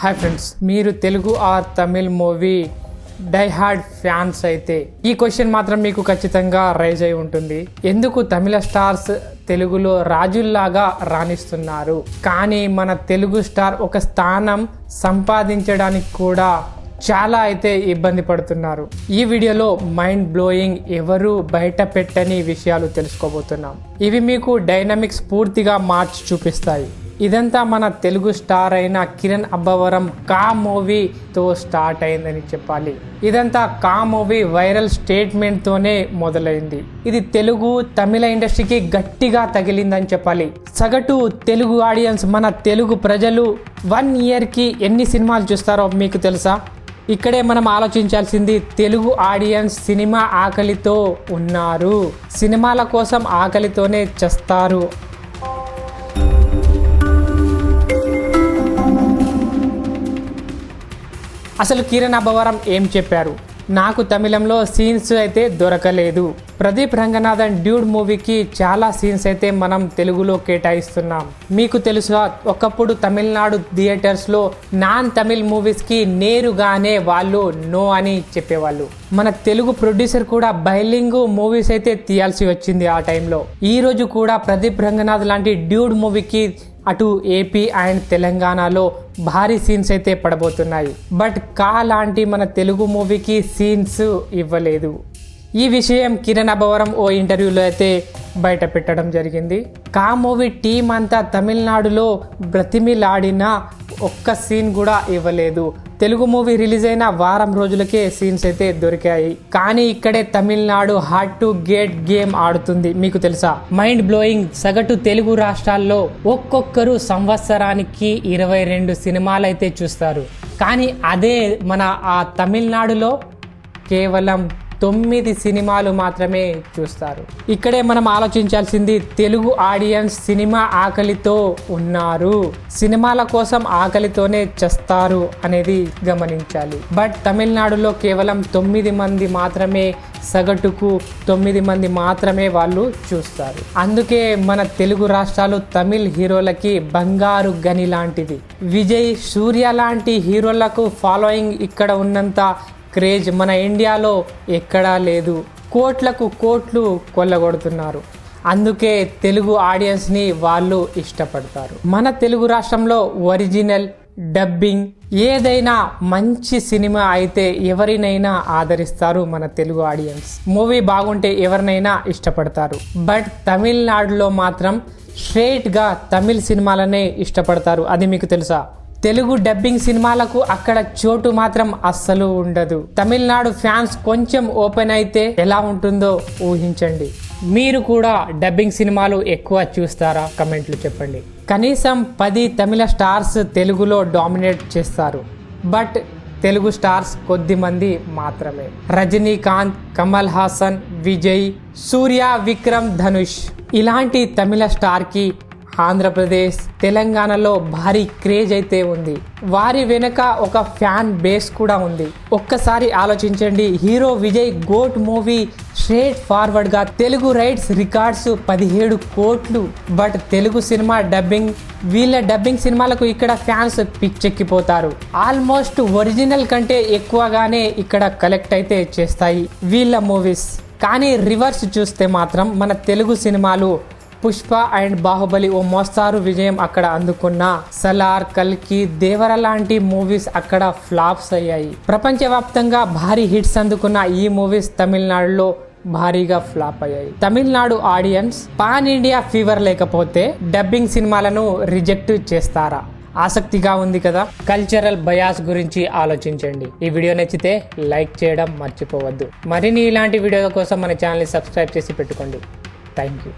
Hi friends మీరు Telugu or Tamil movie diehard fans అయితే ఈ క్వశ్చన్ మాత్రం మీకు ఖచ్చితంగా రైజ్ అయి ఉంటుంది. ఎందుకు తమిళ స్టార్స్ తెలుగులో రాజుల్లాగా రాణిస్తున్నారు? కానీ మన తెలుగు స్టార్ ఒక స్థానం సంపాదించడానికి కూడా చాలా అయితే ఇబ్బంది పడుతున్నారు. ఈ వీడియోలో మైండ్ బ్లోయింగ్ ఎవరు బయట పెట్టని విషయాలు తెలుసుకోబోతున్నాం. ఇవి మీకు డైనమిక్స్ పూర్తిగా మార్చి చూపిస్తాయి. ఇదంతా మన తెలుగు స్టార్ అయిన కిరణ్ అబ్బవరం కా మూవీతో స్టార్ట్ అయిందని చెప్పాలి. ఇదంతా కా మూవీ వైరల్ స్టేట్మెంట్తోనే మొదలైంది. ఇది తెలుగు తమిళ ఇండస్ట్రీకి గట్టిగా తగిలిందని చెప్పాలి. సగటు తెలుగు ఆడియన్స్ మన తెలుగు ప్రజలు వన్ ఇయర్కి ఎన్ని సినిమాలు చూస్తారో మీకు తెలుసా? ఇక్కడే మనం ఆలోచించాల్సింది తెలుగు ఆడియన్స్ సినిమా ఆకలితో ఉన్నారు. సినిమాల కోసం ఆకలితోనే చేస్తారు. అసలు కిరణ్ అబ్బవరం ఏం చెప్పారు? నాకు తమిళంలో సీన్స్ అయితే దొరకలేదు. ప్రదీప్ రంగనాథన్ డ్యూడ్ మూవీకి చాలా సీన్స్ అయితే మనం తెలుగులో కేటాయిస్తున్నాం. మీకు తెలుసా ఒకప్పుడు తమిళనాడు థియేటర్స్లో నాన్ తమిళ్ మూవీస్కి నేరుగానే వాళ్ళు నో అని చెప్పేవాళ్ళు. మన తెలుగు ప్రొడ్యూసర్ కూడా బైలింగ్ మూవీస్ అయితే తీయాల్సి వచ్చింది ఆ టైంలో. ఈ రోజు కూడా ప్రదీప్ రంగనాథ్ లాంటి డ్యూడ్ మూవీకి అటు ఏపీ అండ్ తెలంగాణలో భారీ సీన్స్ అయితే పడబోతున్నాయి. బట్ కా లాంటి మన తెలుగు మూవీకి సీన్స్ ఇవ్వలేదు. ఈ విషయం కిరణ్ అభవరం ఓ ఇంటర్వ్యూలో అయితే బయట పెట్టడం జరిగింది. కా మూవీ టీం అంతా తమిళనాడులో బ్రతిమిలాడిన ఒక్క సీన్ కూడా ఇవ్వలేదు. తెలుగు మూవీ రిలీజ్ అయిన వారం రోజులకే సీన్స్ అయితే దొరికాయి. కానీ ఇక్కడే Tamil Nadu hard to get game ఆడుతుంది. మీకు తెలుసా? మైండ్ బ్లోయింగ్ సగటు తెలుగు రాష్ట్రాల్లో ఒక్కొక్కరు సంవత్సరానికి ఇరవై రెండు సినిమాలు అయితే చూస్తారు. కానీ అదే మన ఆ తమిళనాడులో కేవలం తొమ్మిది సినిమాలు మాత్రమే చూస్తారు. ఇక్కడే మనం ఆలోచించాల్సింది తెలుగు ఆడియన్స్ సినిమా ఆకలితో ఉన్నారు. సినిమాల కోసం ఆకలితోనే చస్తారు అనేది గమనించాలి. బట్ తమిళనాడులో కేవలం తొమ్మిది మంది మాత్రమే సగటుకు తొమ్మిది మంది మాత్రమే వాళ్ళు చూస్తారు. అందుకే మన తెలుగు రాష్ట్రాలు తమిళ్ హీరోలకి బంగారు గని లాంటిది విజయ్ సూర్య లాంటి హీరోలకు ఫాలోయింగ్ ఇక్కడ ఉన్నంత క్రేజ్ మన ఇండియాలో ఎక్కడా లేదు. కోట్లకు కోట్లు కొల్లగొడుతున్నారు. అందుకే తెలుగు ఆడియన్స్ని వాళ్ళు ఇష్టపడతారు. మన తెలుగు రాష్ట్రంలో ఒరిజినల్ డబ్బింగ్ ఏదైనా మంచి సినిమా అయితే ఎవరినైనా ఆదరిస్తారు మన తెలుగు ఆడియన్స్. మూవీ బాగుంటే ఎవరినైనా ఇష్టపడతారు. బట్ తమిళనాడులో మాత్రం స్ట్రేట్గా తమిళ్ సినిమాలనే ఇష్టపడతారు. అది మీకు తెలుసా? తెలుగు డబ్బింగ్ సినిమాలకు అక్కడ చోటు మాత్రం అస్సలు ఉండదు. తమిళనాడు ఫ్యాన్స్ కొంచెం ఓపెన్ అయితే ఎలా ఉంటుందో ఊహించండి. మీరు కూడా డబ్బింగ్ సినిమాలు ఎక్కువ చూస్తారా? కమెంట్లు చెప్పండి. కనీసం పది తమిళ స్టార్స్ తెలుగులో డామినేట్ చేస్తారు. బట్ తెలుగు స్టార్స్ కొద్ది మంది మాత్రమే. రజనీకాంత్ కమల్ హాసన్ విజయ్ సూర్య విక్రమ్ ధనుష్. ఇలాంటి తమిళ స్టార్కి ఆంధ్రప్రదేశ్ తెలంగాణలో భారీ క్రేజ్ అయితే ఉంది. వారి వెనుక ఒక ఫ్యాన్ బేస్ కూడా ఉంది. ఒక్కసారి ఆలోచించండి hero Vijay GOAT movie straight ఫార్వర్డ్గా Telugu rights records పదిహేడు కోట్లు. బట్ తెలుగు సినిమా డబ్బింగ్ వీళ్ళ డబ్బింగ్ సినిమాలకు ఇక్కడ ఫ్యాన్స్ పిచ్చెక్కిపోతారు. ఆల్మోస్ట్ ఒరిజినల్ కంటే ఎక్కువగానే ఇక్కడ కలెక్ట్ అయితే చేస్తాయి వీళ్ళ మూవీస్. కానీ రివర్స్ చూస్తే మాత్రం మన తెలుగు సినిమాలు పుష్ప అండ్ బాహుబలి ఓ మోస్తారు విజయం అక్కడ అందుకున్న సలార్ కల్కి దేవర లాంటి మూవీస్ అక్కడ ఫ్లాప్స్ అయ్యాయి. ప్రపంచవ్యాప్తంగా భారీ హిట్స్ అందుకున్న ఈ మూవీస్ తమిళనాడులో భారీగా ఫ్లాప్ అయ్యాయి. Tamil Nadu audience pan India fever లేకపోతే డబ్బింగ్ సినిమాలను రిజెక్ట్ చేస్తారా? ఆసక్తిగా ఉంది కదా? కల్చరల్ బయాస్ గురించి ఆలోచించండి. ఈ వీడియో నచ్చితే లైక్ చేయడం మర్చిపోవద్దు. మరిన్ని ఇలాంటి వీడియోల కోసం మన ఛానల్ని సబ్స్క్రైబ్ చేసి పెట్టుకోండి. Thank you